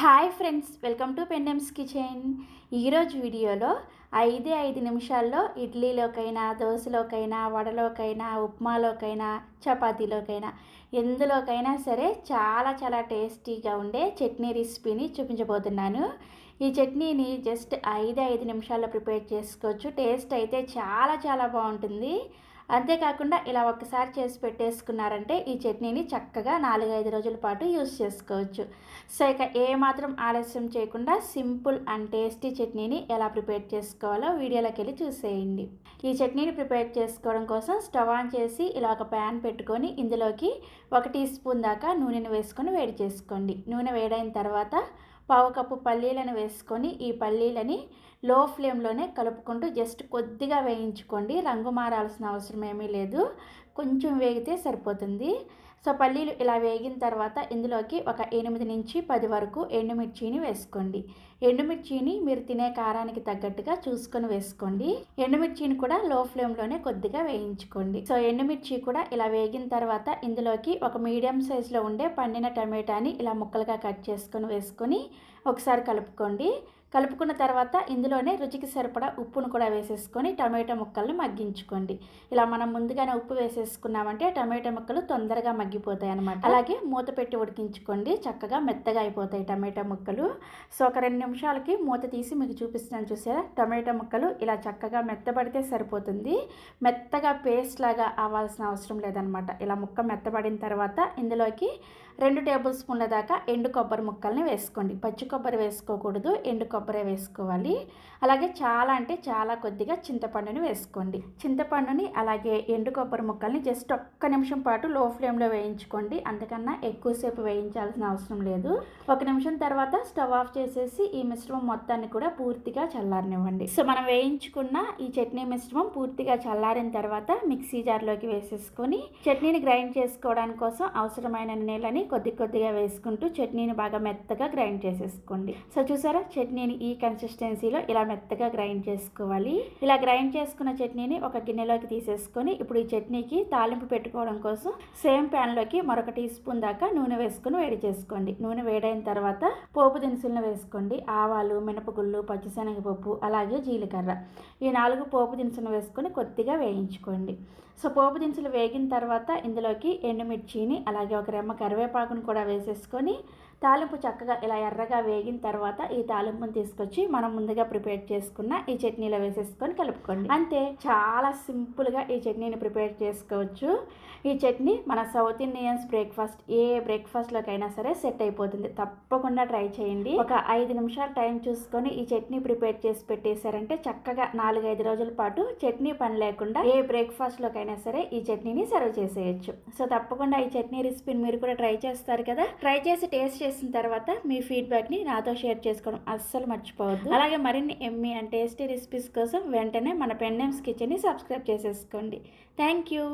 Hi friends welcome to పెండమ్స్ kitchen ఈరోజు వీడియోలో ఐదే ఐదు నిమిషాల్లో ఇడ్లీలోకైనా దోశలోకైనా వడలోకైనా ఉప్మాలోకైనా చపాతీలోకైనా ఎందులోకైనా సరే చాలా చాలా టేస్టీగా ఉండే చట్నీ రెసిపీని చూపించబోతున్నాను. ఈ చట్నీని జస్ట్ ఐదు ఐదు నిమిషాల్లో ప్రిపేర్ చేసుకోవచ్చు. టేస్ట్ అయితే చాలా చాలా బాగుంటుంది. అంతేకాకుండా ఇలా ఒక్కసారి చేసి పెట్టేసుకున్నారంటే ఈ చట్నీని చక్కగా నాలుగైదు రోజుల పాటు యూస్ చేసుకోవచ్చు. సో ఇక ఏమాత్రం ఆలస్యం చేయకుండా సింపుల్ అండ్ టేస్టీ చట్నీని ఎలా ప్రిపేర్ చేసుకోవాలో వీడియోలోకి వెళ్ళి చూసేయండి. ఈ చట్నీని ప్రిపేర్ చేసుకోవడం కోసం స్టవ్ ఆన్ చేసి ఇలా ఒక ప్యాన్ పెట్టుకొని ఇందులోకి ఒక టీ స్పూన్ దాకా నూనెను వేసుకొని వేడి చేసుకోండి. నూనె వేడైన తర్వాత పావు కప్పు పల్లీలను వేసుకొని ఈ పల్లీలని లో ఫ్లేమ్లోనే కలుపుకుంటూ జస్ట్ కొద్దిగా వేయించుకోండి. రంగు మారాల్సిన అవసరం ఏమీ లేదు. కొంచెం వేగితే సరిపోతుంది. సో పల్లీలు ఇలా వేగిన తర్వాత ఇందులోకి ఒక ఎనిమిది నుంచి పది వరకు ఎండుమిర్చిని వేసుకోండి. ఎండుమిర్చిని మీరు తినే కారానికి తగ్గట్టుగా చూసుకొని వేసుకోండి. ఎండుమిర్చిని కూడా లో ఫ్లేమ్లోనే కొద్దిగా వేయించుకోండి. సో ఎండుమిర్చి కూడా ఇలా వేగిన తర్వాత ఇందులోకి ఒక మీడియం సైజులో ఉండే పండిన టమాటాని ఇలా ముక్కలుగా కట్ చేసుకొని వేసుకొని ఒకసారి కలుపుకోండి. కలుపుకున్న తర్వాత ఇందులోనే రుచికి సరిపడా ఉప్పును కూడా వేసేసుకొని టమాటో ముక్కల్ని మగ్గించుకోండి. ఇలా మనం ముందుగానే ఉప్పు వేసేసుకున్నామంటే టమాటో ముక్కలు తొందరగా మగ్గిపోతాయి అనమాట అలాగే మూత పెట్టి ఉడికించుకోండి. చక్కగా మెత్తగా అయిపోతాయి టమాటో ముక్కలు. సో ఒక రెండు నిమిషాలకి మూత తీసి మీకు చూపిస్తున్నాను చూసారా? టమాటో ముక్కలు ఇలా చక్కగా మెత్తబడితే సరిపోతుంది. మెత్తగా పేస్ట్ లాగా అవ్వాల్సిన అవసరం లేదనమాట ఇలా ముక్క మెత్తబడిన తర్వాత ఇందులోకి రెండు టేబుల్ స్పూన్ల దాకా ఎండు కొబ్బరి ముక్కల్ని వేసుకోండి. పచ్చి కొబ్బరి వేసుకోకూడదు. ఎండు కొబ్బరి కొబ్బరి వేసుకోవాలి. అలాగే చాలా అంటే చాలా కొద్దిగా చింతపండుని వేసుకోండి. చింతపండుని అలాగే ఎండు కొబ్బరి ముక్కల్ని జస్ట్ ఒక్క నిమిషం పాటు లో ఫ్లేమ్లో వేయించుకోండి. అంతకన్నా ఎక్కువసేపు వేయించాల్సిన అవసరం లేదు. ఒక నిమిషం తర్వాత స్టవ్ ఆఫ్ చేసేసి ఈ మిశ్రమం మొత్తాన్ని కూడా పూర్తిగా చల్లారనివ్వండి. సో మనం వేయించుకున్న ఈ చట్నీ మిశ్రమం పూర్తిగా చల్లారిన తర్వాత మిక్సీ జార్లోకి వేసేసుకొని చట్నీని గ్రైండ్ చేసుకోవడానికి కోసం అవసరమైన నీళ్ళని కొద్ది కొద్దిగా వేసుకుంటూ చట్నీని బాగా మెత్తగా గ్రైండ్ చేసేసుకోండి. సో చూసారా? చట్నీ చట్నీని ఈ కన్సిస్టెన్సీలో ఇలా మెత్తగా గ్రైండ్ చేసుకోవాలి. ఇలా గ్రైండ్ చేసుకున్న చట్నీని ఒక గిన్నెలోకి తీసేసుకొని ఇప్పుడు ఈ చట్నీకి తాలింపు పెట్టుకోవడం కోసం సేమ్ ప్యాన్లోకి మరొక టీ స్పూన్ దాకా నూనె వేసుకొని వేడి చేసుకోండి. నూనె వేడైన తర్వాత పోపు దినుసులను వేసుకోండి. ఆవాలు మినపగుళ్ళు పచ్చిశనగపప్పు అలాగే జీలకర్ర. ఈ నాలుగు పోపు దినుసులను వేసుకొని కొద్దిగా వేయించుకోండి. సో పోపు దినుసులు వేగిన తర్వాత ఇందులోకి ఎండుమిర్చిని అలాగే ఒక రెమ్మ కరివేపాకును కూడా వేసేసుకొని తాలింపు చక్కగా ఇలా ఎర్రగా వేగిన తర్వాత ఈ తాలింపును తీసుకొచ్చి మనం ముందుగా ప్రిపేర్ చేసుకున్న ఈ చట్నీలో వేసేసుకొని కలుపుకోండి. అంతే చాలా సింపుల్గా ఈ చట్నీని ప్రిపేర్ చేసుకోవచ్చు. ఈ చట్నీ మన సౌత్ ఇండియన్స్ బ్రేక్ఫాస్ట్ ఏ బ్రేక్ఫాస్ట్లోకైనా సరే సెట్ అయిపోతుంది. తప్పకుండా ట్రై చేయండి. ఒక ఐదు నిమిషాలు టైం చూసుకొని ఈ చట్నీ ప్రిపేర్ చేసి పెట్టేశారంటే చక్కగా నాలుగైదు రోజుల పాటు చట్నీ పని లేకుండా ఏ బ్రేక్ఫాస్ట్లోకైనా సరే ఈ చట్నీని సర్వ్ చేసేయచ్చు. సో తప్పకుండా ఈ చట్నీ రెసిపీని మీరు కూడా ట్రై చేస్తారు కదా? ట్రై చేసి టేస్ట్ చేసిన తర్వాత మీ ఫీడ్బ్యాక్ని నాతో షేర్ చేసుకోవడం అస్సలు మర్చిపోవద్దు. అలాగే మరిన్ని ఎమ్మి అండ్ టేస్టీ రెసిపీస్ కోసం వెంటనే మన పెండెమ్స్ కిచెన్ని సబ్స్క్రైబ్ చేసేసుకోండి. Thank you